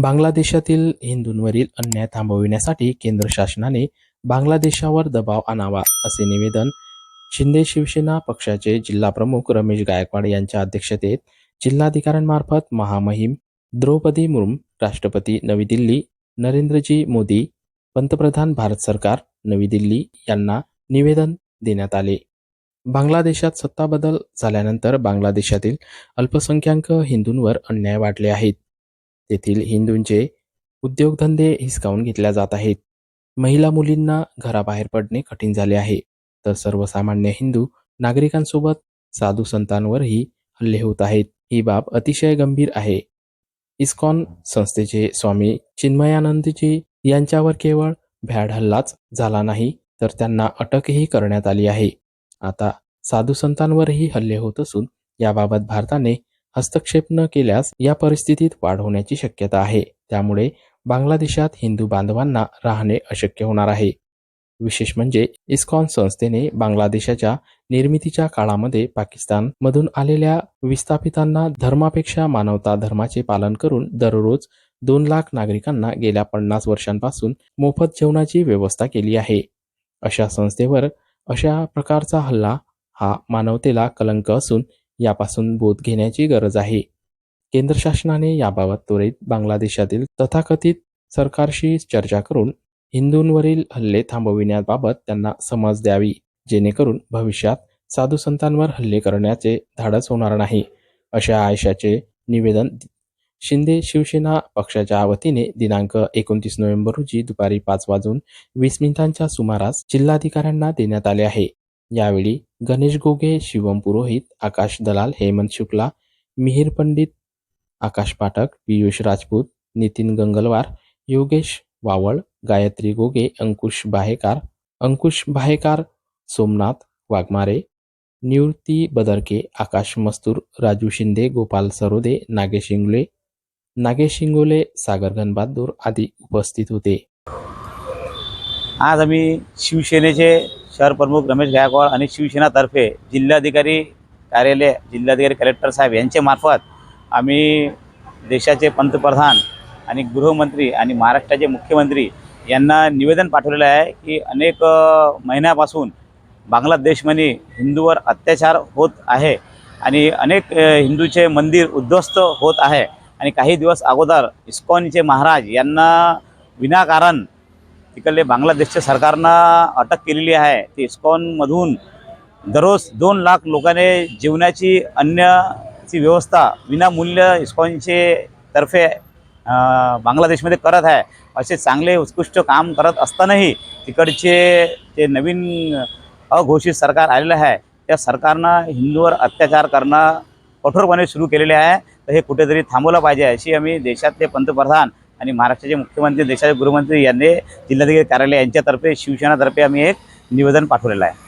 बांगलादेशातील हिंदूंवरील अन्याय थांबविण्यासाठी केंद्र शासनाने बांगलादेशावर दबाव आणावा असे निवेदन शिंदे शिवसेना पक्षाचे जिल्हाप्रमुख रमेश गायकवाड यांच्या अध्यक्षतेत जिल्हाधिकाऱ्यांमार्फत महामहिम द्रौपदी मुर्मू राष्ट्रपती नवी दिल्ली नरेंद्रजी मोदी पंतप्रधान भारत सरकार नवी दिल्ली यांना निवेदन देण्यात आले. बांगलादेशात सत्ता बदल झाल्यानंतर बांगलादेशातील अल्पसंख्याक हिंदूंवर अन्याय वाढले आहेत. तेथील हिंदूंचे उद्योगधंदे हिसकावून घेतल्या जात आहेत. महिला मुलींना घराबाहेर पडणे कठीण झाले आहे. तर सर्वसामान्य हिंदू नागरिकांसोबत साधू संतांवरही हल्ले होत आहेत. ही बाब अतिशय गंभीर आहे. इस्कॉन संस्थेचे स्वामी चिन्मयानंदजी यांच्यावर केवळ भ्याड हल्लाच झाला नाही तर त्यांना अटकही करण्यात आली आहे. आता साधू संतांवरही हल्ले होत असून याबाबत भारताने हस्तक्षेप न केल्यास या परिस्थितीत वाढ होण्याची शक्यता आहे. त्यामुळे बांगलादेशात हिंदू बांधवांना राहणे अशक्य होणार आहे. विशेष म्हणजे इस्कॉन संस्थेने बांगलादेशाच्या निर्मितीच्या काळामध्ये पाकिस्तान मधून आलेल्या विस्थापितांना धर्मापेक्षा मानवता धर्माचे पालन करून दररोज दोन लाख नागरिकांना गेल्या पन्नास वर्षांपासून मोफत जेवणाची व्यवस्था केली आहे. अशा संस्थेवर अशा प्रकारचा हल्ला हा मानवतेला कलंक असून यापासून बोध घेण्याची गरज आहे. केंद्र शासनाने याबाबत त्वरित बांगलादेशातील तथाकथित सरकारशी चर्चा करून हिंदूंवरील हल्ले थांबविण्याबाबत त्यांना समज द्यावी जेणेकरून भविष्यात साधू संतांवर हल्ले करण्याचे धाडस होणार नाही अशा आयशाचे निवेदन शिंदे शिवसेना पक्षाच्या वतीने दिनांक एकोणतीस नोव्हेंबर रोजी दुपारी पाच वाजून वीस मिनिटांच्या सुमारास जिल्हाधिकाऱ्यांना देण्यात आले आहे. यावेळी गणेश गोगे शिवम पुरोहित आकाश दलाल हेमंत शुक्ला मिहिर पंडित आकाश पाठक पियुष राजपूत नितीन गंगलवार योगेश वावळ गायत्री गोगे अंकुश बाहेकार अंकुश बाहेकार सोमनाथ वाघमारे निवृत्ती बदरके आकाश मस्तूर राजू शिंदे गोपाल सरोदे नागेश इंगले नागेश इंगोले सागर गणबहादूर आदी उपस्थित होते. आज आम्ही शिवसेनेचे शहर प्रमुख रमेश गायकवाड आणि शिवसेनातर्फे जिल्हाधिकारी कार्यालय जिल्हाधिकारी कलेक्टर साहेब यांच्या मार्फत आम्ही देशाचे पंतप्रधान आणि गृहमंत्री आणि महाराष्ट्राचे मुख्यमंत्री यांना निवेदन पाठवलेलं आहे की अनेक महिन्यापासून बांगलादेशमध्ये हिंदूवर अत्याचार होत आहे आणि अनेक हिंदूचे मंदिर उद्ध्वस्त होत आहे. आणि काही दिवस अगोदर इस्कॉनचे महाराज यांना विनाकारण तिकडले बांगलादेशच्या सरकारनं अटक केलेली आहे. ते इस्कॉनमधून दररोज दोन लाख लोकांनी जेवणाची अन्नची व्यवस्था विनामूल्य इस्कॉनचे तर्फे बांगलादेशमध्ये करत आहे. असे चांगले उत्कृष्ट काम करत असतानाही तिकडचे ते नवीन अघोषित सरकार आलेलं आहे त्या सरकारनं हिंदूवर अत्याचार करणं कठोरपणे सुरू केलेले आहे. तर हे कुठेतरी थांबवलं पाहिजे अशी आम्ही देशातले पंतप्रधान आणि महाराष्ट्राचे मुख्यमंत्री देशाचे गृहमंत्री यांनी जिल्हाधिकारी कार्यालय यांच्यातर्फे शिवसेनातर्फे आम्ही एक निवेदन पाठवलेलं आहे.